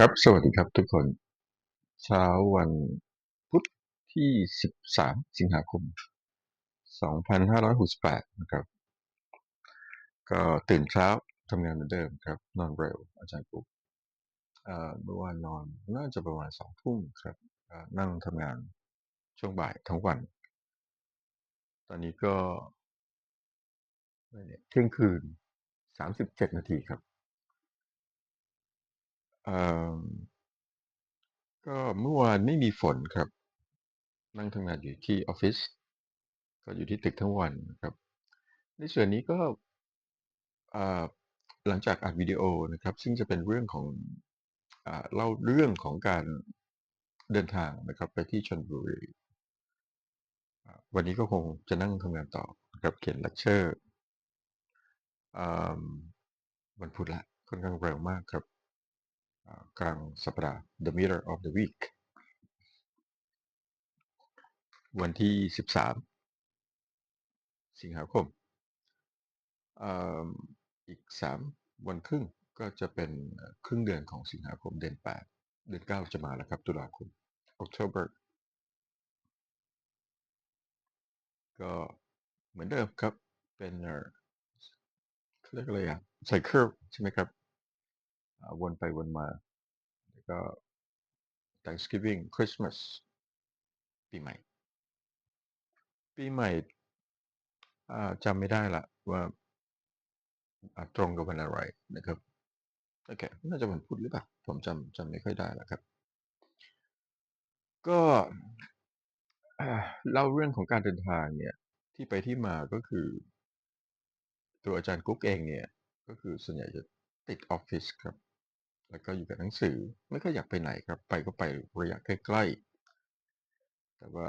ครับ สวัสดีครับทุกคน เช้าวันพุธที่ 13 สิงหาคม 2568 นะครับ ก็ตื่นเช้าทำงานเหมือนเดิมครับ นอนเร็ว อาจารย์ปุ๊บเมื่อวานนอนน่าจะประมาณสองทุ่มครับ นั่งทำงานช่วงบ่ายทั้งวัน ตอนนี้ก็เที่ยงคืน 37 นาทีครับ ก็เมื่อวานไม่มีฝนครับ นั่งทำงานอยู่ที่ออฟฟิศ ก็อยู่ที่ตึกทั้งวันครับ ในส่วนนี้ก็หลังจากอัดวิดีโอนะครับ ซึ่งจะเป็นเรื่องของเล่าเรื่องของการเดินทางนะครับไปที่ชนบุรีวันนี้ก็คงจะนั่งทำงานต่อกับ เขียนเลคเชอร์วันพุธละค่อนข้างเร็วมากครับ กลางสัปดาห์ the middle of the week วันที่ 13 สิงหาคมอีก 3 วันครึ่งก็จะเป็นครึ่งเดือนของสิงหาคมเดือน 8 เดือน 9 จะมาแล้วครับ ตุลาคม October ก็เหมือนเดิมครับ เป็นเขาเรียกอะไรอะไซเคิลใช่ไหมครับ วนไปวนมา แล้วก็ Thanksgiving Christmas ปีใหม่ ปีใหม่จำไม่ได้ละว่าตรงกับวันอะไรนะครับโอเคน่าจะวันพุธหรือเปล่าผมจำจำไม่ค่อยได้แล้วครับ ก็เล่าเรื่องของการเดินทางเนี่ย ที่ไปที่มาก็คือ ตัวอาจารย์กุ๊กเองเนี่ย ก็คือส่วนใหญ่จะติดออฟฟิศครับ แล้วก็อยู่กับหนังสือไม่ค่อยอยากไปไหนครับ ไปก็ไประยะใกล้ๆ แต่ว่า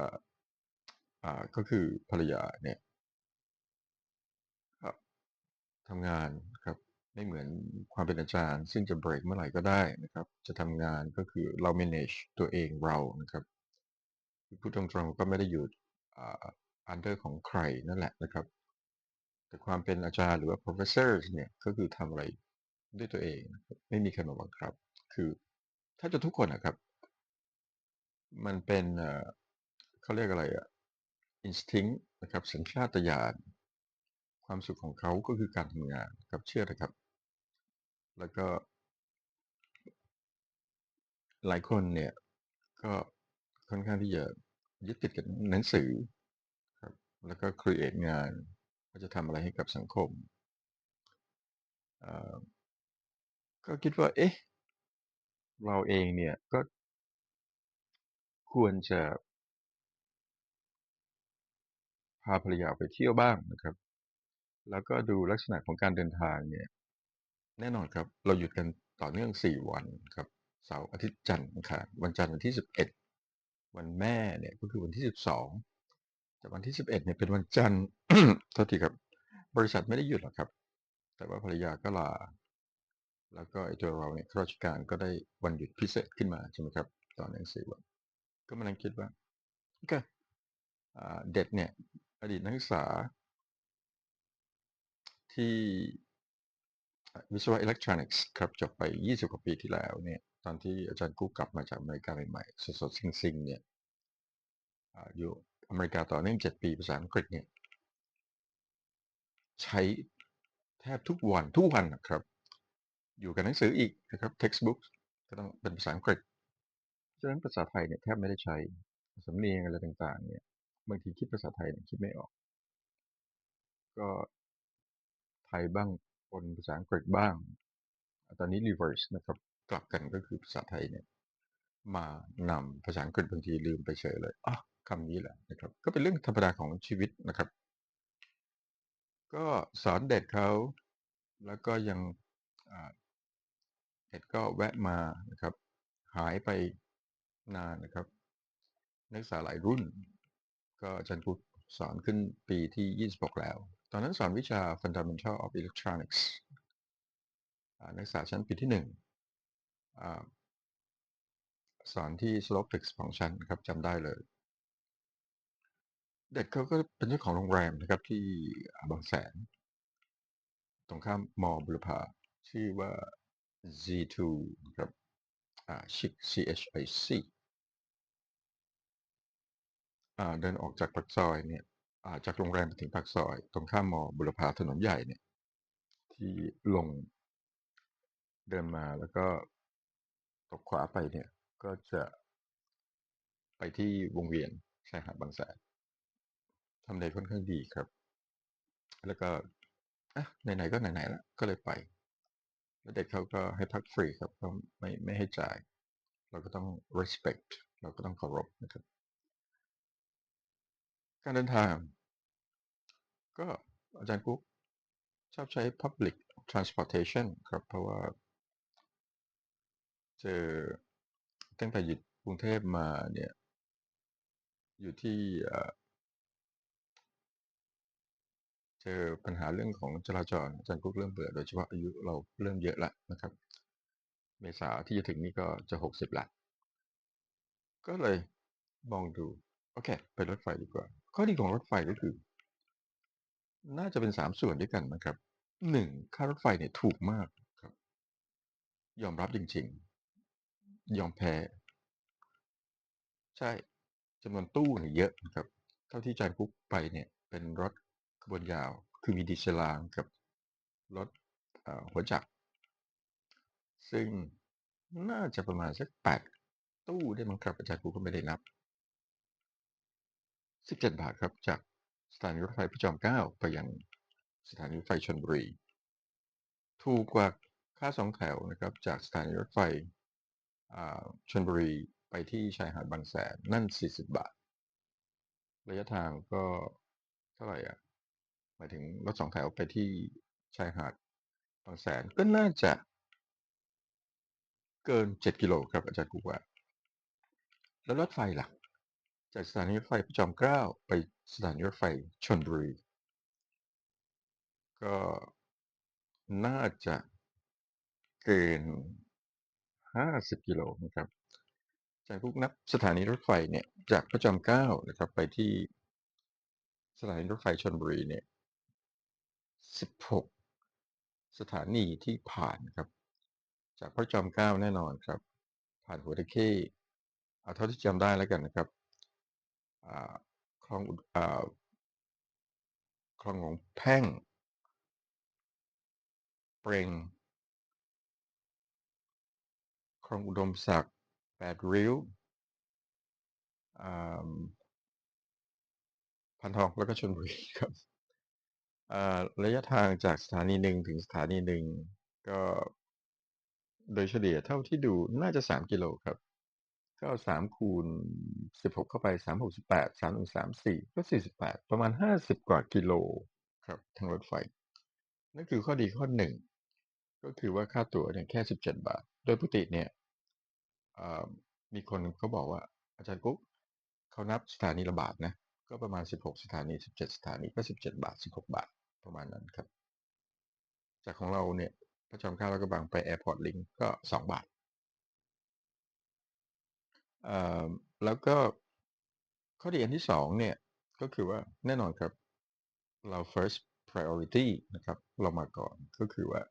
อ่าก็คือภรรยาเนี่ยครับทำงานครับไม่เหมือนความเป็นอาจารย์ ซึ่งจะเบรกเมื่อไหร่ก็ได้นะครับ จะทำงานก็คือเรา manage ตัวเองเรานะครับพูดตรงๆก็ไม่ได้อยู่อันเดอร์ของใครนั่นแหละนะครับ แต่ความเป็นอาจารย์หรือว่า professor เนี่ยก็คือทำอะไร ด้วยตัวเอง ไม่มีใครมาบังคับ คือถ้าจะทุกคนนะครับ มันเป็นเขาเรียกอะไรอะ instinct นะครับสัญชาตญาณความสุขของเขาก็คือการทำงานครับเชื่อนะครับ แล้วก็ หลายคนเนี่ย ก็ค่อนข้างที่จะยึดติดกับหนังสือครับ แล้วก็ครีเอทงานว่าจะทำอะไรให้กับสังคม ก็คิดว่า เอ๊ะ เราเองเนี่ยก็ควรจะพาภรรยาไปเที่ยวบ้างนะครับ แล้วก็ดูลักษณะของการเดินทางเนี่ย แน่นอนครับ เราหยุดกันต่อเนื่อง 4 วันครับ เสาร์อาทิตย์จันทร์อังคารวันจันทร์วันที่ 11 วันแม่เนี่ยก็คือวันที่ 12แต่วันที่ 11เนี่ยเป็นวันจันทร์ โทษทีครับ บริษัทไม่ได้หยุดหรอกครับ แต่ว่าภรรยาก็ลา แล้วก็ไอ้ตัวเราเนี่ยข้าราชการก็ได้วันหยุดพิเศษขึ้นมาใช่ไหมครับ ตอนนั้นสี่วัน ก็มานั่งคิดว่าโอเคเด็ดเนี่ย อดีตนักศึกษา ที่วิศวะอิเล็กทรอนิกส์ครับจบไป 20 กว่าปีที่แล้วเนี่ยตอนที่อาจารย์กู้กลับมาจากอเมริกาใหม่ๆสดๆซิงๆเนี่ยอยู่อเมริกาต่อเนื่อง7ปีภาษาอังกฤษเนี่ย ใช้แทบทุกวันทุกวันนะครับ อยู่กับหนังสืออีกนะครับ textbook ก็ต้องเป็นภาษาอังกฤษ ฉะนั้นภาษาไทยเนี่ยแทบไม่ได้ใช้สำเนียงอะไรต่างๆ เนี่ยบางทีคิดภาษาไทยเนี่ยคิดไม่ออก ก็ไทยบ้างปนภาษาอังกฤษบ้าง ตอนนี้ reverse นะครับกลับกันก็คือภาษาไทยเนี่ยมานำภาษาอังกฤษบางทีลืมไปเฉยเลยอ๋อคำนี้แหละนะครับ ก็เป็นเรื่องธรรมดาของชีวิตนะครับ ก็สอนเด็กเขาแล้วก็ยัง เด็กก็แวะมานะครับ หายไปนานนะครับ นักศึกษาหลายรุ่น ก็อาจารย์กุศสอนขึ้นปีที่ 26 แล้ว ตอนนั้นสอนวิชา Fundamental of Electronics นักศึกษาชั้นปีที่หนึ่งสอนที่ Slope Fix ของชั้นครับจำได้เลย เด็กเขาก็เป็นเจ้าของโรงแรมนะครับที่บางแสน ตรงข้ามมอบุรพาชื่อว่า Z2 ครับอ่าชิค C H I C อ่าเดินออกจากปากซอยเนี่ยอ่าจากโรงแรมไปถึงปากซอย ตรงข้ามมอบุรพาถนนใหญ่เนี่ย ที่ลงเดินมาแล้วก็ตกขวาไปเนี่ย ก็จะไปที่วงเวียนชายหาดบางแสนทำเลค่อนข้างดีครับ แล้วก็อะไหนๆก็ไหนๆแล้วก็เลยไป แล้วเด็กเขาก็ให้พักฟรีครับก็ไม่ไม่ให้จ่าย เราก็ต้อง respect เราก็ต้องเคารพนะครับ การเดินทาง ก็อาจารย์กุ๊กชอบใช้ public transportation ครับ เพราะว่า เจอตั้งแต่อยู่กรุงเทพมาเนี่ย อยู่ที่เอ่อเจอปัญหาเรื่องของจราจรอาจารย์กุ๊กเริ่มเบื่อโดยเฉพาะอายุเราเริ่มเยอะแล้วนะครับ เมษาที่จะถึงนี่ก็จะหกสิบละ ก็เลยมองดู โอเค ไปรถไฟดีกว่า ข้อดีของรถไฟก็คือ น่าจะเป็นสามส่วนด้วยกันนะครับหนึ่งค่ารถไฟเนี่ยถูกมากครับ ยอมรับจริงๆ ยอมแพ้ ใช่จำนวนตู้เนี่ยเยอะนะครับ เท่าที่อาจารย์กุ๊กไปเนี่ยเป็นรถ บวนยาว คือมีดีเซลางกับรถหัวจักร ซึ่งน่าจะประมาณสักแปดตู้ได้มั้งครับอาจารย์กุ๊กก็ไม่ได้นับ17บเจ็ดบาทครับ จากสถานีรถไฟพระจอมเกล้าไปยังสถานีรถไฟชลบุรี ถูกกว่าค่าสองแถวนะครับ จากสถานีรถไฟชลบุรีไปที่ชายหาดบางแสนนั่น 40 บาท ระยะทางก็เท่าไหร่อะ หมายถึงรถสองแถวไปที่ชายหาดบางแสนก็น่าจะเกิน7กิโลครับอาจารย์กุ๊กว่า แล้วรถไฟล่ะ จากสถานีรถไฟพระจอมเกล้าไปสถานีรถไฟชลบุรี ก็น่าจะเกิน50กิโลนะครับอาจารย์กุ๊กนับสถานีรถไฟเนี่ยจากพระจอมเกล้านะครับไปที่สถานีรถไฟชลบุรีเนี่ย 16 สถานีที่ผ่านครับ จากพระจอมเกล้าแน่นอนครับ ผ่านหัวตะเข้เอาเท่าที่จำได้แล้วกันนะครับอคลองอุดอ่าคลองหลวงแพ่ง เปรงคลองอุดมศักดิ์แปดริ้วพันทองแล้วก็ชลบุรีครับ อ่าระยะทางจากสถานีหนึ่งถึงสถานีหนึ่ง ก็ โดยเฉลี่ยเท่าที่ดูน่าจะ 3 กิโลครับ ก็เอา 3 คูณ 16 เข้าไป 3 6 8 3 1 3 4 ก็ 48 ประมาณ 50 กว่ากิโลครับ ทางรถไฟ นั่นคือข้อดีข้อหนึ่ง ก็คือว่าค่าตั๋วเนี่ยแค่ 17 บาท โดยปกติเนี่ยอ่ามีคนเขาบอกว่า อาจารย์กุ๊กเขานับสถานีละบาทนะ ก็ประมาณ 16 สถานี 17 สถานีก็ 17 บาท 16 บาท ประมาณนั้นครับ จากของเราเนี่ยพระจอมเกล้าแล้วก็บางไปแอร์พอร์ตลิงก็ 2 บาทแล้วก็ข้อดีอันที่สองเนี่ย ก็คือว่าแน่นอนครับ เรา first priority นะครับ เรามาก่อนก็คือว่า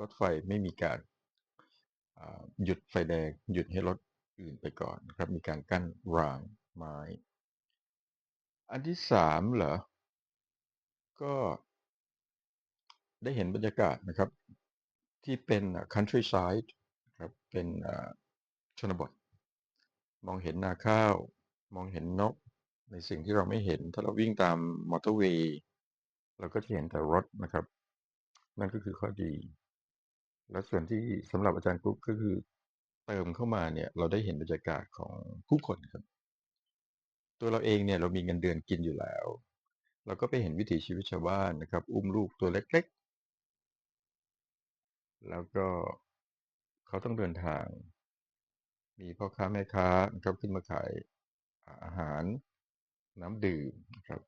รถไฟไม่มีการหยุดไฟแดง หยุดให้รถอื่นไปก่อนนะครับ มีการกั้นรางไม้ อันที่สามเหรอ ก็ ได้เห็นบรรยากาศนะครับ ที่เป็น countryside ครับเป็นชนบท มองเห็นนาข้าว มองเห็นนก ในสิ่งที่เราไม่เห็น ถ้าเราวิ่งตามมอเตอร์เวย์เราก็จะเห็นแต่รถนะครับ นั่นก็คือข้อดี และส่วนที่สำหรับอาจารย์กุ๊กก็คือเติมเข้ามาเนี่ย เราได้เห็นบรรยากาศของผู้คนครับ ตัวเราเองเนี่ยเรามีเงินเดือนกินอยู่แล้ว เราก็ไปเห็นวิถีชีวิตชาวบ้านนะครับ อุ้มลูกตัวเล็ก แล้วก็เขาต้องเดินทาง มีพ่อค้าแม่ค้าครับขึ้นมาขายอาหารน้ำดื่มนะครับ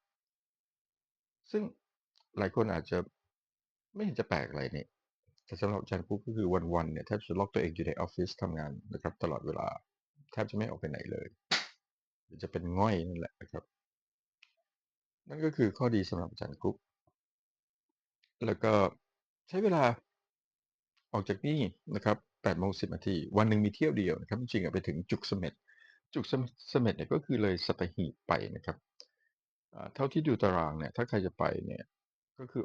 ซึ่งหลายคนอาจจะไม่เห็นจะแปลกอะไรนี่แต่สำหรับอาจารย์กุ๊กก็คือวันๆเนี่ยแทบจะล็อกตัวเองอยู่ในออฟฟิศทำงานนะครับ ตลอดเวลาแทบจะไม่ออกไปไหนเลยหรือจะเป็นง่อยนั่นแหละนะครับ นั่นก็คือข้อดีสำหรับอาจารย์กุ๊กแล้วก็ใช้เวลา ออกจากนี่นะครับ8โมง10นาทีวันหนึ่งมีเที่ยวเดียวนะครับจริงๆอะไปถึงจุกเสม็ดจุกเสม็ดเสม็ดเนี่ยก็คือเลยสัตหีบไปนะครับเท่าที่ดูตารางเนี่ยถ้าใครจะไปเนี่ยก็คือ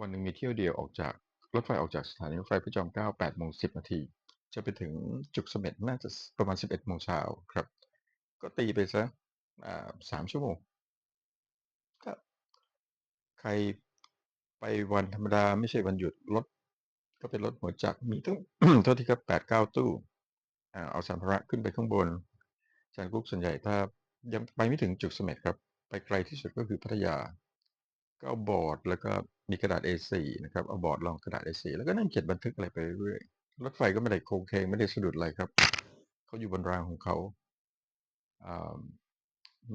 วันหนึ่งมีเที่ยวเดียวออกจากรถไฟออกจากสถานีรถไฟพระจอมเกล้า8โมง10นาทีจะไปถึงจุกเสม็ดน่าจะประมาณ11โมงเช้าครับ ก็ตีไปสักอ่า3ชั่วโมงก็ใครไปวันธรรมดาไม่ใช่วันหยุดรถ ก็เป็นรถหัวจักรมีตั้งโทษทีครับ8-9ตู้อ่าเอาสัมภาระขึ้นไปข้างบนอาจารย์กุ๊กส่วนใหญ่ถ้ายังไปไม่ถึงจุกเสม็ดครับ ไปไกลที่สุดก็คือพัทยา ก็เอาบอร์ดแล้วก็มีกระดาษ A4 นะครับเอาบอร์ดรองกระดาษ A4 แล้วก็นั่งเขียนบันทึกอะไรไปเรื่อยๆรถไฟก็ไม่ได้โค้งเคงไม่ได้สะดุดอะไรครับเขาอยู่บนรางของเขา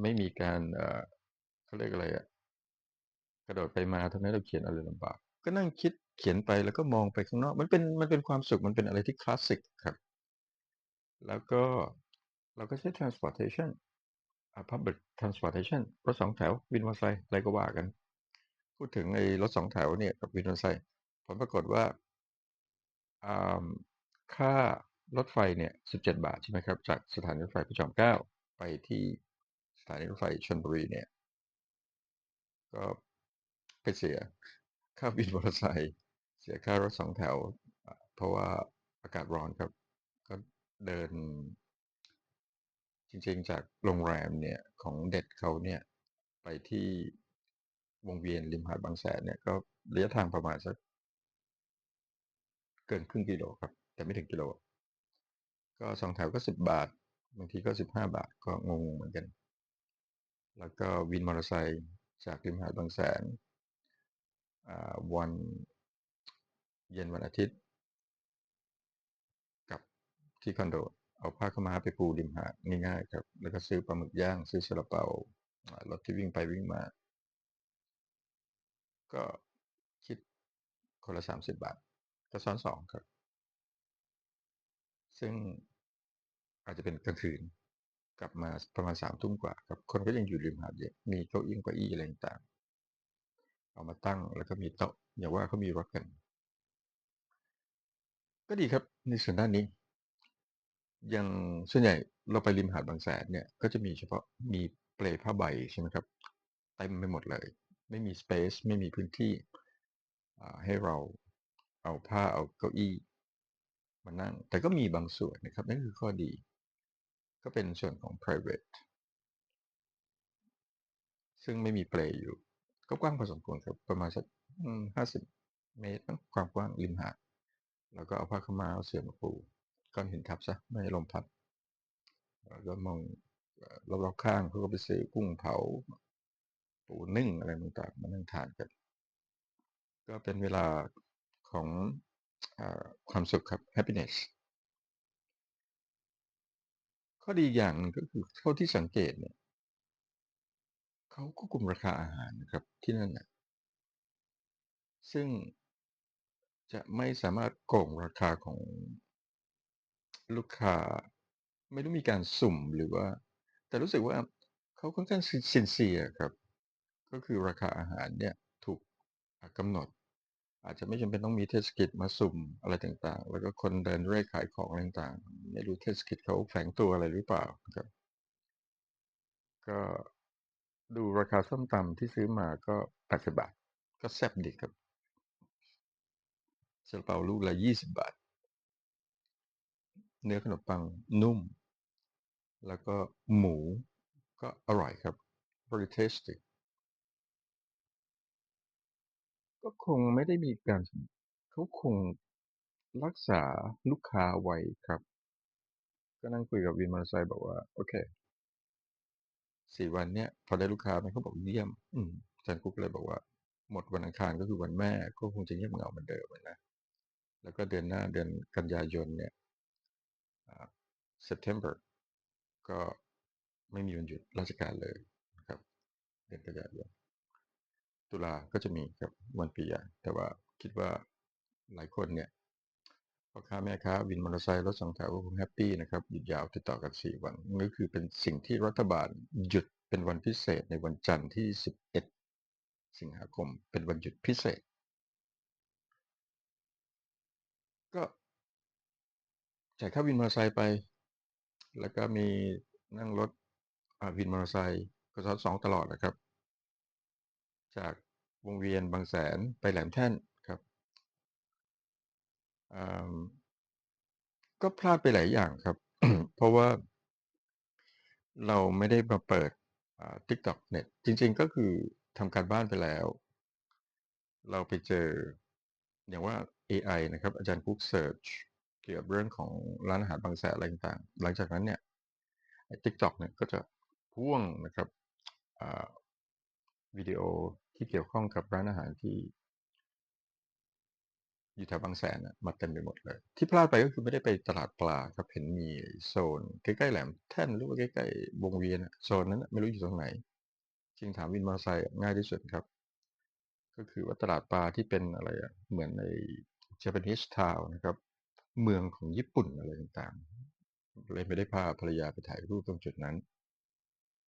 ไม่มีการเอ่อเขาเรียกอะไรอะกระโดดไปมาทำให้เราเขียนอะไรลำบาก ก็นั่งคิด เขียนไปแล้วก็มองไปข้างนอก มันเป็นมันเป็นความสุขมันเป็นอะไรที่คลาสสิกครับ แล้วก็เราก็ใช้ transportation public transportation รถสองแถววินมอเตอร์ไซค์อะไรก็ว่ากัน พูดถึงไอ้รถสองแถวเนี่ยกับวินมอเตอร์ไซค์ผลปรากฏว่าอ่าค่ารถไฟเนี่ย17บาทใช่ไหมครับ จากสถานีรถไฟพระจอมเกล้าไปที่สถานีรถไฟชลบุรีเนี่ย ก็ไปเสียค่าวินมอเตอร์ไซค์ เสียค่ารถสองแถว เพราะว่าอากาศร้อนครับ ก็เดิน จริงๆ จากโรงแรมเนี่ยของเด็ดเขาเนี่ย ไปที่วงเวียนริมหาดบางแสนเนี่ยก็ระยะทางประมาณสักเกินครึ่งกิโลครับ แต่ไม่ถึงกิโล ก็สองแถวก็สิบบาท บางทีก็สิบห้าบาทก็งงๆเหมือนกัน แล้วก็วินมอเตอร์ไซค์จากริมหาดบางแสนอ่าวัน เย็นวันอาทิตย์กลับที่คอนโด เอาผ้าขาม้าไปปูริมหาดง่ายๆครับ แล้วก็ซื้อปลาหมึกย่าง ซื้อซาลาเปาอ่ารถที่วิ่งไปวิ่งมา ก็คิดคนละสามสิบบาท ก็ซ้อนสองครับ ซึ่งอาจจะเป็นกลางคืนกลับมาประมาณสามทุ่มกว่าครับ คนก็ยังอยู่ริมหาดเยอะมีเก้าอี้เก้าอี้อะไรต่าง เอามาตั้งแล้วก็มีโต๊ะ อย่าว่าเขามีรถกัน ก็ดีครับ ในส่วนด้านนี้ อย่างส่วนใหญ่เราไปริมหาดบางแสนเนี่ย ก็จะมีเฉพาะมีเปลผ้าใบใช่ไหมครับเต็มไปหมดเลย ไม่มีสเปซไม่มีพื้นที่อ่าให้เราเอาผ้าเอาเก้าอี้มานั่ง แต่ก็มีบางส่วนนะครับ นั่นคือข้อดี ก็เป็นส่วนของ private ซึ่งไม่มีเปลอยู่ ก็กว้างพอสมควรครับ ประมาณสักห้าสิบเมตรความกว้างริมหาด แล้วก็เอาผ้าขม้าเอาเสื่อมาปูก้อนหินทับซะไม่ให้ลมพัดแล้วก็มองรอบๆข้างเขาก็ไปซื้อกุ้งเผา ปูนึ่งอะไรต่างๆมานั่งทานกัน ก็เป็นเวลาของอความสุขครับ happiness ข้อดีอย่างหนึ่งก็คือเท่าที่สังเกตเนี่ยเขาควบคุมราคาอาหารนะครับที่นั่นนะซึ่ง จะไม่สามารถโกงราคาของ ลูกค้า ไม่รู้มีการสุ่มหรือว่า แต่รู้สึกว่าเขาค่อนข้างซินเซียครับ ก็คือราคาอาหารเนี่ยถูกอ่ากำหนด อาจจะไม่จำเป็นต้องมีเทศกิจมาสุ่มอะไรต่างๆ แล้วก็คนเดินเร่ขายของอะไรต่างๆ ไม่รู้เทศกิจเขาแฝงตัวอะไรหรือเปล่าครับ ก็ดูราคาส้มตำที่ซื้อมาก็ 80 บาท ก็แซ่บดีครับ ซาลาเปาลูกละ20บาท เนื้อขนมปังนุ่ม แล้วก็หมูก็อร่อยครับ very tasty ก็คงไม่ได้มีการเขาคงรักษาลูกค้าไว้ครับ ก็นั่งคุยกับวินมอเตอร์ไซค์บอกว่า โอเคสี่วันเนี้ยพอได้ลูกค้าไหมเขาบอกเยี่ยม อืมอาจารย์กุ๊กเลยบอกว่า หมดวันอังคารก็คือวันแม่ ก็คงจะเงียบเหงาเหมือนเดิมนะ แล้วก็เดือนหน้าเดือนกันยายนเนี่ย September ก็ไม่มีวันหยุดราชการเลยนะครับ เดือนกันยายนตุลาก็จะมีครับวันปีใหญ่แต่ว่าคิดว่าหลายคนเนี่ยพ่อค้าแม่ค้าวินมอเตอร์ไซค์รถสองแถวก็คงแฮปปี้นะครับหยุดยาวติดต่อกันสี่วันนี่ก็คือเป็นสิ่งที่รัฐบาลหยุดเป็นวันพิเศษในวันจันทร์ที่ 11 สิงหาคม เป็นวันหยุดพิเศษ ก็ จ่ายค่าวินมอเตอร์ไซค์ไป แล้วก็มีนั่งรถวินมอเตอร์ไซค์กสทสองตลอดนะครับ จากวงเวียนบางแสนไปแหลมแท่นครับก็พลาดไปหลายอย่างครับ เพราะว่าเราไม่ได้มาเปิดอ่า TikTok เน็ตจริง ๆ ก็คือทำการบ้านไปแล้ว เราไปเจออย่างว่า AI นะครับ อาจารย์กุ๊ก เกี่ยวกับเรื่องของร้านอาหารบางแสนอะไรต่างๆ หลังจากนั้นเนี่ยไอ้ TikTok เนี่ยก็จะพ่วงนะครับวิดีโอที่เกี่ยวข้องกับร้านอาหารที่อยู่แถวบางแสนนะมาเต็มไปหมดเลย ที่พลาดไปก็คือไม่ได้ไปตลาดปลาครับเห็นมีโซน ใกล้ๆแหลมแท่นหรือว่าใกล้ๆวงเวียนโซนนั้นไม่รู้อยู่ตรงไหนจริงถามวินมอเตอร์ไซค์ง่ายที่สุดครับ ก็คือว่าตลาดปลาที่เป็นอะไรอะเหมือนใน Japanese Town นะครับ เมืองของญี่ปุ่นอะไรต่างๆ เลยไม่ได้พาภรรยาไปถ่ายรูปตรงจุดนั้น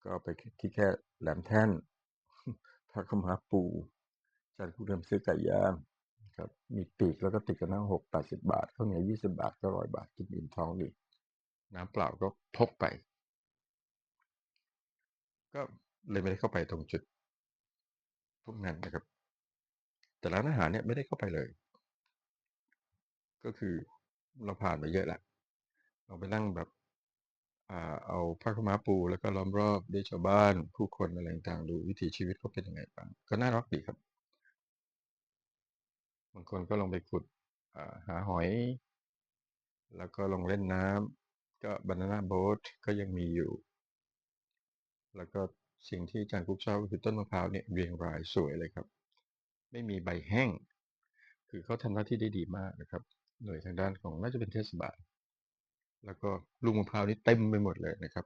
ก็ไปที่แค่แหลมแท่นพาเข้ามาปูจารย์ผู้เริ่มซื้อไก่ย่างครับ มีปีกแล้วก็ติดกันนั่งหกแปดสิบาทข้าวเหนียวยี่สิบาทก็ร้อยบาทกินอิ่มท้องดีน้ำเปล่าก็พกไป ก็เลยไม่ได้เข้าไปตรงจุดพวกนั้นนะครับ แต่ร้านอาหารเนี่ยไม่ได้เข้าไปเลย ก็คือ เราผ่านมาเยอะแหละเราไปนั่งแบบอเอาผ้าขม้าปูแล้วก็ล้อมรอบด้วยชาวบ้านผู้คนอะไรต่างๆดูวิถีชีวิตเขาเป็นยังไงบ้างก็น่ารักดีครับ บางคนก็ลงไปขุดหาหอย แล้วก็ลงเล่นน้ำก็บานาน่าโบ๊ทก็ยังมีอยู่ แล้วก็สิ่งที่อาจารย์กุ๊กชอบก็คือต้นมะพร้าวเนี่ยเรียงรายสวยเลยครับ ไม่มีใบแห้ง คือเขาทำหน้าที่ได้ดีมากนะครับ โดยทางด้านของน่าจะเป็นเทศบาล แล้วก็ลูกมะพร้าวนี่เต็มไปหมดเลยนะครับ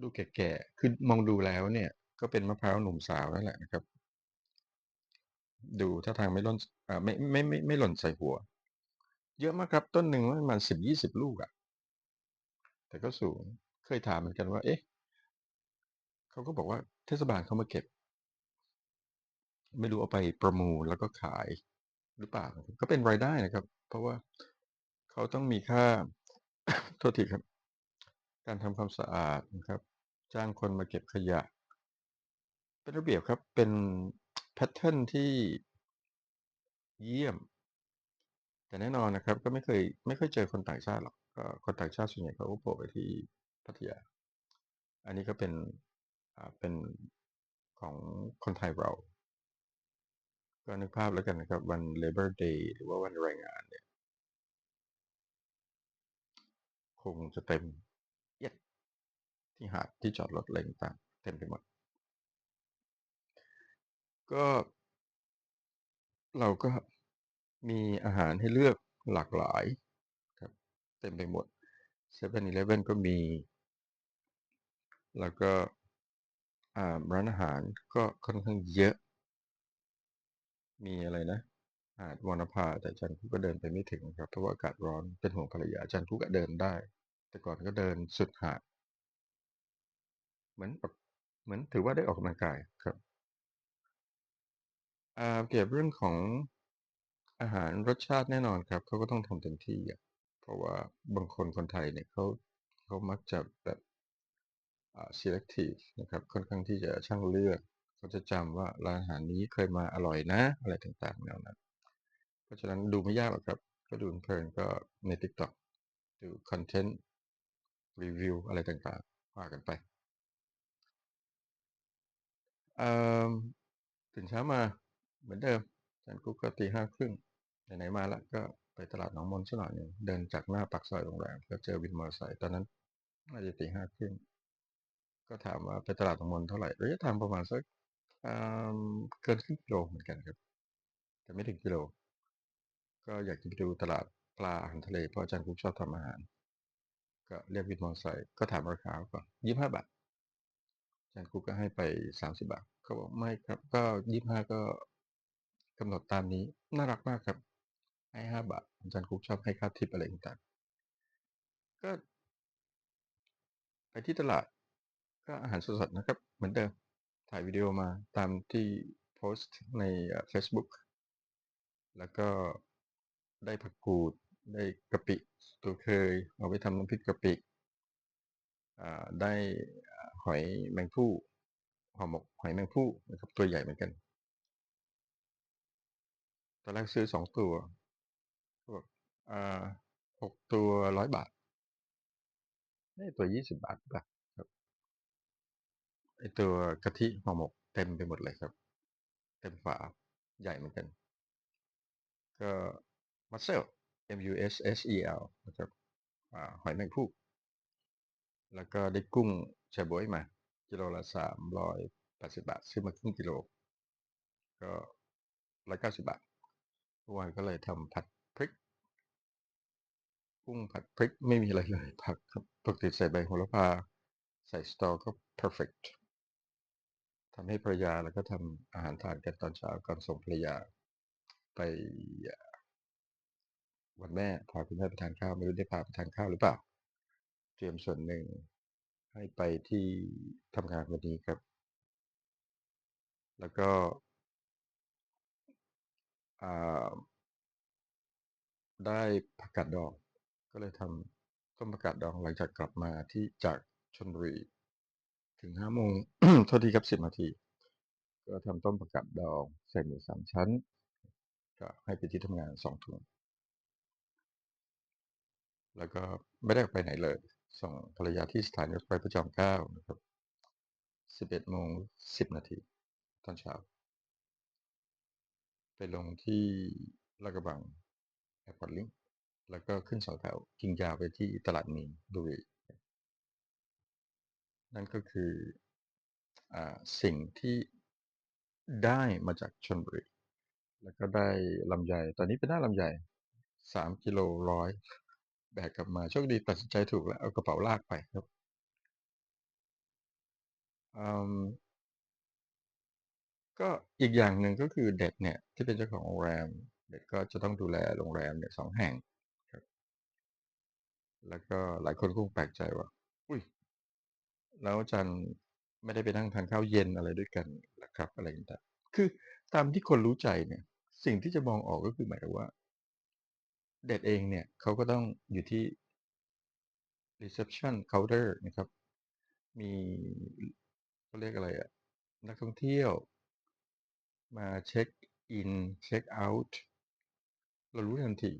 ลูแก่ๆคือมองดูแล้วเนี่ยก็เป็นมะพร้าวหนุ่มสาวนั่นแหละนะครับ ดูท่าทางไม่ล่นอ่าไม่ไม่ไม่ไม่หล่นใส่หัว เยอะมากครับต้นหนึ่งประมาณสิบยี่สิบลูกอะแต่ก็สูงเคยถามเหมือนกันว่า เอ๊ะเขาก็บอกว่าเทศบาลเขามาเก็บ ไม่รู้เอาไปประมูลแล้วก็ขาย หรือเปล่า ก็เป็นรายได้นะครับ เพราะว่าเขาต้องมีค่าโทษทีครับ การทำความสะอาดนะครับ จ้างคนมาเก็บขยะ เป็นระเบียบครับ เป็นแพทเทิร์นที่เยี่ยม แต่แน่นอนนะครับ ก็ไม่เคยไม่เคยเจอคนต่างชาติหรอกก็คนต่างชาติส่วนใหญ่เขาก็โผล่ไปที่พัทยา อันนี้ก็เป็นอ่าเป็นของคนไทยเรา ก็นึกภาพแล้วกันนะครับ วัน Labor Day หรือว่าวันแรงงานเนี่ย คงจะเต็มเอียดที่หาดที่จอดรถอะไรต่างเต็มไปหมด ก็ เราก็มีอาหารให้เลือกหลากหลายครับ เต็มไปหมด 7-Eleven ก็มี แล้วก็ร้านอาหารก็ค่อนข้างเยอะ มีอะไรนะ หาดวรรณภาแต่อาจารย์คุกก็เดินไปไม่ถึงครับเพราะว่าอากาศร้อนเป็นห่วงภรรยาอาจารย์คุกก็เดินได้ แต่ก่อนก็เดินสุดหาด เหมือนแบบเหมือนถือว่าได้ออกกำลังกายครับเกี่ยวกับเรื่องของอาหารรสชาติแน่นอนครับเขาก็ต้องทำเต็มที่อะเพราะว่าบางคนคนไทยเนี่ยเขาเขามักจะแบบ selective นะครับค่อนข้างที่จะช่างเลือก เขาจะจำว่าร้านอาหารนี้เคยมาอร่อยนะ อะไรต่างๆแนวนั้น เพราะฉะนั้นดูไม่ยากหรอกครับ ก็ดูเพลินก็ใน TikTok ดูคอนเทนต์รีวิวอะไรต่างๆว่ากันไปเอ่อตื่นเช้ามาเหมือนเดิมอาจารย์กุ๊กก็ตีห้าครึ่งไหนๆมาแล้วก็ไปตลาดหนองมนสักหน่อยหนึ่งเดินจากหน้าปากซอยโรงแรมก็เจอวินมอเตอร์ไซค์ตอนนั้นน่าจะตีห้าครึ่งก็ถามว่าไปตลาดหนองมนเท่าไหร่ระยะทางประมาณสัก อ่า เกินครึ่งกิโลเหมือนกันครับ แต่ไม่ถึงกิโล ก็อยากจะไปดูตลาดปลา อาหารทะเล เพราะอาจารย์กุ๊กชอบทำอาหาร ก็เรียกวินมอเตอร์ไซค์ ก็ถามราคาเขาก่อนยี่สิบห้าบาท อาจารย์กุ๊กก็ให้ไปสามสิบาท เขาบอก ไม่ครับ ก็ยี่สิบห้าก็ กำหนดตามนี้ น่ารักมากครับ ให้ห้าบาท อาจารย์กุ๊กชอบให้ค่าทิป อะไรต่าง ๆ ก็ ไปที่ตลาด ก็อาหารสด ๆ นะครับ เหมือนเดิม ถ่ายวิดีโอมาตามที่โพสต์ในเอ่อ Facebook แล้วก็ได้ผักกูด ได้กะปิตัวเคย เอาไปทำน้ำพริกกะปิได้หอยแมงภู่ห่อหมกหอยแมงภู่นะครับตัวใหญ่เหมือนกัน ตอนแรกซื้อ2ตัวเขาบอกอ่า6ตัว100บาทเอ๊ะตัว20บาทหรือเปล่า?ครับ ไอตัวกะทิห่อหมกเต็มไปหมดเลยครับ เต็มฝาใหญ่เหมือนกัน ก็ Mussel M-U-S-S-E-L นะครับอหอยแมงภู่แล้วก็ได้กุ้งแชบ๊วยมา กิโลละ380บาท ซื้อมาครึ่งกิโล ก็190บาทเมื่อวานก็เลยทำผัดพริก กุ้งผัดพริกไม่มีอะไรเลยผักครับปกติใส่ใบโหระพา ใส่สตอก็เพอร์เฟกต์ ทำให้ภรรยาแล้วก็ทำอาหารทานกันตอนเช้าก่อนส่งภรรยา ไปวันแม่พาคุณแม่ไปทานข้าวไม่รู้ได้พาไปทานข้าวหรือเปล่า เตรียมส่วนหนึ่งให้ไปที่ทำงานวันนี้ครับ แล้วก็ได้ผักกาดดองก็เลยทำต้มผักกาดดองหลังจากกลับมาที่จากชลบุรี ถึง5โมงโทษทีครับ10นาที ก็ทำต้มผักกาดดองใส่หมูสามชั้น ก็ให้ไปที่ทำงาน2ถุงแล้วก็ไม่ได้ออกไปไหนเลย ส่งภรรยาที่สถานีรถไฟพระจอมเกล้านะครับ11โมง10นาทีตอนเช้า ไปลงที่ลาดกระบัง Airport Link แล้วก็ขึ้น2แถวยิงยาวไปที่ตลาดมีนบุรี นั่นก็คืออสิ่งที่ได้มาจากชลบุรี แล้วก็ได้ลำไยตอนนี้เป็นหน้าลำไย3กิโล100แบกกลับมาโชคดีตัดสินใจถูกแล้วเอากระเป๋าลากไปครับอ่อก็อีกอย่างหนึ่งก็คือเด็กเนี่ย ที่เป็นเจ้าของโรงแรม เด็กก็จะต้องดูแลโรงแรมเนี่ย2แห่งครับ แล้วก็หลายคนคงแปลกใจว่า อุ๊ย แล้วอาจารย์ไม่ได้ไปนั่งทานข้าวเย็นอะไรด้วยกันเหรอครับ อะไรต่างๆคือตามที่คนรู้ใจเนี่ย สิ่งที่จะมองออกก็คือหมายถึงว่า เด็กเองเนี่ยเขาก็ต้องอยู่ที่รีเซปชันเคาน์เตอร์นะครับ มีเขาเรียกอะไรอะนักท่องเที่ยว มาเช็กอินเช็กเอาต์เรารู้ทันที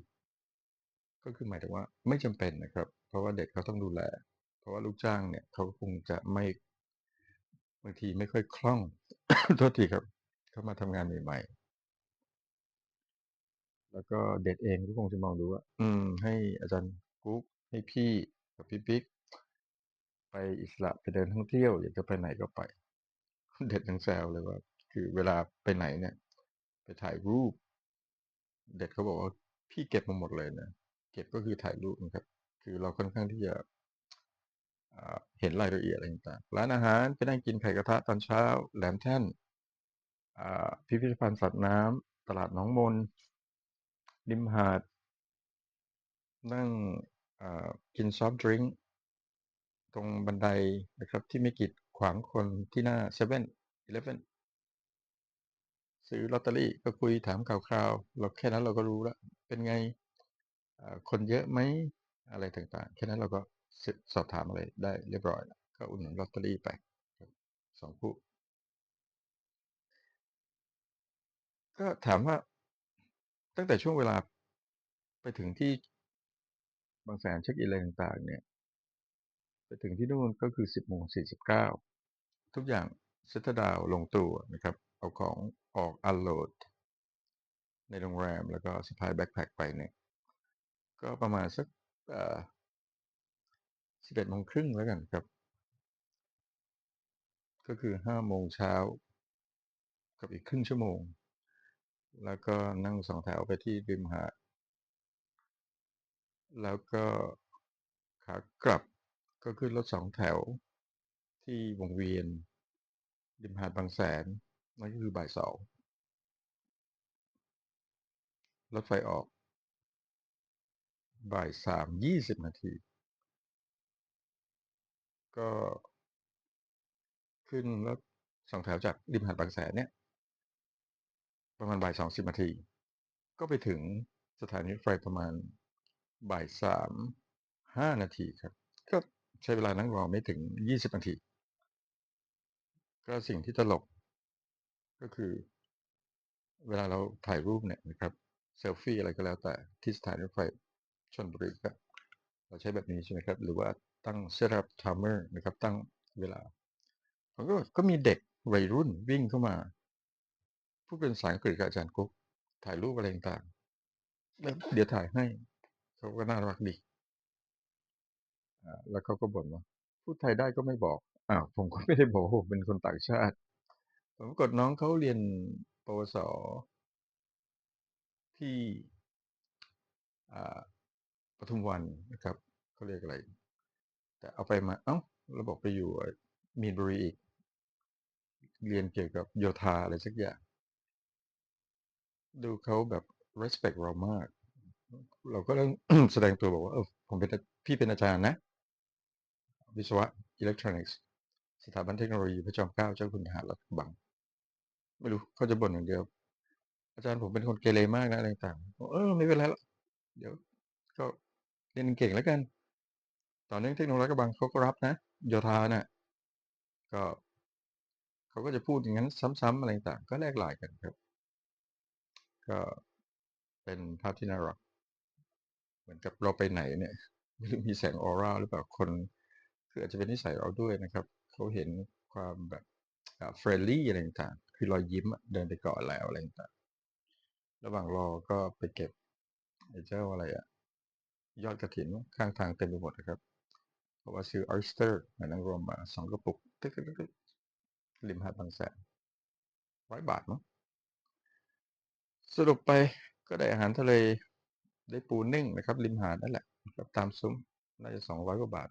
ก็คือหมายถึงว่าไม่จำเป็นนะครับ เพราะว่าเด็กเขาต้องดูแล ราะว่าลูกจ้างเนี่ยเขาคงจะไม่บางทีไม่ค่อยคล่อง โทษทีครับ เขามาทำงานใหม่ๆ แล้วก็เด็กเองก็คงจะมองดูว่า อืม ให้อาจารย์กุ๊กให้พี่กับพี่บิ๊กไปอิสระไปเดินท่องเที่ยวอยากจะไปไหนก็ไป เด็กยังแซวเลยว่า คือเวลาไปไหนเนี่ย ไปถ่ายรูป เด็กเขาบอกว่าพี่เก็บมาหมดเลยนะเก็บก็คือถ่ายรูปนะครับ คือเราค่อนข้างที่จะ เห็นรายละเอียดอะไรต่างๆร้านอาหารไปนั่งกินไข่กระทะตอนเช้า แหลมแท่นพิพิธภัณฑ์สัตว์น้ำตลาดหนองมนริมหาด นั่งกินซอฟต์ดริงก์ตรงบันไดนะครับที่ไม่กีดขวางคนที่หน้าเซเว่นอีเลฟเว่นซื้อลอตเตอรี่ก็คุยถามข่าวคราวเราแค่นั้นเราก็รู้แล้ว เป็นไงคนเยอะไหมอะไรต่างๆ แค่นั้นเราก็ สสอบถามอะไรได้เรียบร้อยแล้วก็อุดหนุนลอตเตอรี่ไปครับ2คู่ ก็ถามว่าตั้งแต่ช่วงเวลาไปถึงที่บางแสนเช็กอินอะไรต่างๆ เนี่ย ไปถึงที่นู่นก็คือ 10โมง49 ทุกอย่างเซตดาวลงตัวนะครับ เอาของออกอันโหลด ในโรงแรมแล้วก็สะพายแบ็กแพ็กไปเนี่ย ก็ประมาณสัก เอ่อ11โมงครึ่งแล้วกันครับ ก็คือ5โมงเช้ากับอีกครึ่งชั่วโมง แล้วก็นั่ง2แถวไปที่ริมหาดแล้วก็ขากลับก็ขึ้นรถ2แถวที่วงเวียน ริมหาดบางแสนนั่นก็คือบ่าย2รถไฟออก บ่าย3 20นาที ก็ ขึ้นรถ2แถวจากริมหาดบางแสนเนี่ย ประมาณบ่าย2 10นาที ก็ไปถึงสถานีรถไฟประมาณบ่ายสามห้านาทีครับ ก็ใช้เวลานั่งรอไม่ถึงยี่สิบนาที ก็สิ่งที่ตลก ก็คือ เวลาเราถ่ายรูปเนี่ยนะครับเซลฟี่อะไรก็แล้วแต่ที่สถานีรถไฟชนบุรีครับเราใช้แบบนี้ใช่ไหมครับ หรือว่า ตั้ง set up timer นะครับ ตั้งเวลาผมก็ก็มีเด็กวัยรุ่นวิ่งเข้ามา ผู้เป็นภาษาอังกฤษกับอาจารย์กุ๊กถ่ายรูปอะไรต่างๆเดี๋ยวถ่ายให้ เขาก็น่ารักดีแล้วเขาก็บ่นว่าพูดไทยได้ก็ไม่บอกอ้าวผมก็ไม่ได้บอกผมเป็นคนต่างชาติผมกดน้องเขาเรียนปวสที่อ่าปทุมวันนะครับเขาเรียกอะไร แต่เอาไปมา เอ้าเราบอกไปอยู่มีนบุรีอีก เรียนเกี่ยวกับโยธาอะไรสักอย่าง ดูเขาแบบ respect เรามาก เราก็ต้องแสดงตัวบอกว่า เออ ผมเป็นพี่เป็นอาจารย์นะ วิศวะอิเล็กทรอนิกส์สถาบันเทคโนโลยีพระจอมเกล้าเจ้าคุณทหารรัฐบัง ไม่รู้เขาจะบ่นอย่างเดียว อาจารย์ผมเป็นคนเกเรมากนะอะไรต่างๆเออไม่เป็นไรหรอกเดี๋ยว ก็เรียนเก่งแล้วกัน ตอนนี้เทคโนโลยีกระบังเขาก็รับนะโยธาน่ะก็เขาก็จะพูดอย่างนั้นซ้ำๆอะไรต่างก็แลกไลน์กันครับ ก็เป็นภาพที่น่ารัก เหมือนกับเราไปไหนเนี่ยไม่รู้มีแสงออร่าหรือเปล่าคนคืออาจจะเป็นนิสัยเราด้วยนะครับ เขาเห็นความแบบเฟรนลี่อะไรต่างคือรอยยิ้มเดินไปก่อนแล้วอะไรต่างระหว่างรอก็ไปเก็บไอ้เจ้าอะไรอะยอดกระถินข้างทางเต็มไปหมดนะครับ ราะว่าซื้อออ y สเตอร์หอยนางรมมาสองกระปุกตึ๊กๆๆริมหาดบางแสนร้อยบาทมั้งสรุปไปก็ได้อาหารทะเลได้ปูนึ่งนะครับ ริมหาดนั่นแหละครับตามซุ้มน่าจะสองร้อยกว่าบาท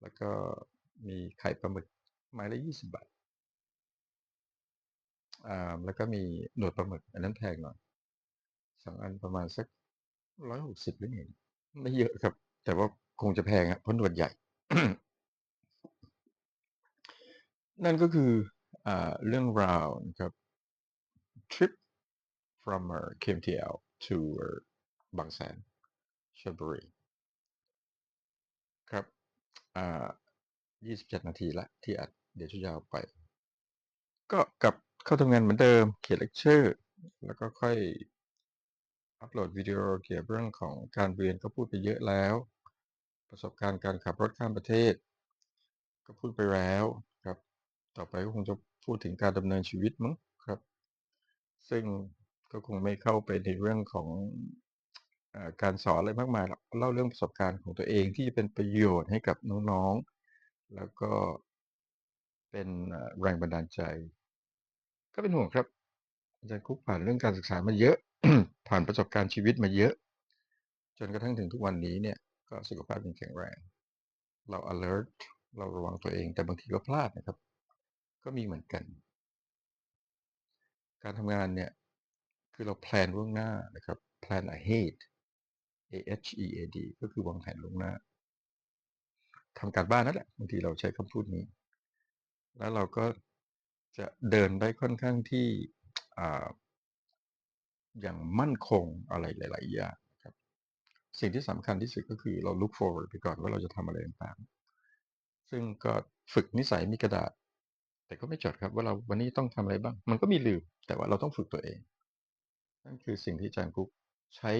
แล้วก็มีไข่ปลาหมึกไม้ละยี่สิบบาทอ่าแล้วก็มีหนวดปลาหมึก อันนั้นแพงหน่อยสองอันประมาณสักร้อยหกสิบหรือไงไม่เยอะครับ แต่ว่า คงจะแพงอะเพราะหนวดใหญ่ นั่นก็คืออเรื่องราวนะครับ trip from KMTL to บางแสนชลบุรีครับอ่า27นาทีละที่อัดเดี๋ยวจะยาวไป ก็กลับเข้าทำงานเหมือนเดิม เขียนเลคเชอร์ แล้วก็ค่อยอัปโหลดวิดีโอเกี่ยวกับเรื่องของการเรียนก็พูดไปเยอะแล้ว ประสบการณ์การขับรถข้ามประเทศ ก็พูดไปแล้วครับ ต่อไปก็คงจะพูดถึงการดำเนินชีวิตมั้งครับ ซึ่งก็คงไม่เข้าไปในเรื่องของอการสอนอะไรมากมายหรอกเล่าเรื่องประสบการณ์ของตัวเองที่จะเป็นประโยชน์ให้กับน้องๆ แล้วก็เป็นแรงบันดาลใจ ก็เป็นห่วงครับอาจารย์คุกผ่านเรื่องการศึกษามาเยอะ ผ่านประสบการณ์ชีวิตมาเยอะ จนกระทั่งถึงทุกวันนี้เนี่ย ก็สุขภาพยังแข็งแรง เรา alert เราระวังตัวเองแต่บางทีก็พลาดนะครับ ก็มีเหมือนกัน การทำงานเนี่ย คือเราแพลนล่วงหน้านะครับ plan ahead A H E A D ก็คือวางแผนล่วงหน้าทำการบ้านนั่นแหละบางทีเราใช้คำพูดนี้ แล้วเราก็จะเดินได้ค่อนข้างที่อ่าอย่างมั่นคงอะไรหลาย ๆ อย่าง สิ่งที่สำคัญที่สุดก็คือเรา look forward ไปก่อนว่าเราจะทำอะไรต่างๆซึ่งก็ฝึกนิสัยมีกระดาษ แต่ก็ไม่จดครับว่าเราวันนี้ต้องทำอะไรบ้าง มันก็มีลืม แต่ว่าเราต้องฝึกตัวเอง นั่นคือสิ่งที่อาจารย์กุ๊กใช้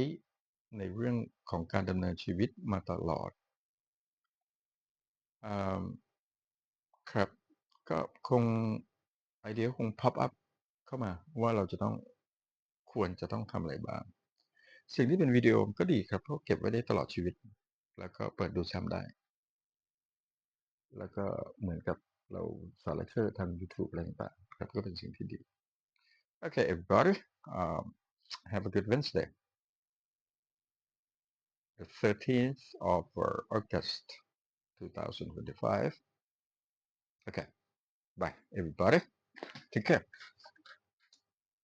ในเรื่องของการดำเนินชีวิตมาตลอดอครับ ก็คงไอเดียคง pop up เข้ามาว่าเราจะต้องควรจะต้องทำอะไรบ้าง สิ่งที่เป็นวิดีโอก็ดีครับเพราะเก็บไว้ได้ตลอดชีวิต แล้วก็เปิดดูซ้ำได้ แล้วก็เหมือนกับเราสอนเลคเชอร์ทาง YouTube อะไรต่างๆครับก็เป็นสิ่งที่ดี Okay everybody um, have a good Wednesday the 13th of August 2025 okay bye everybody take care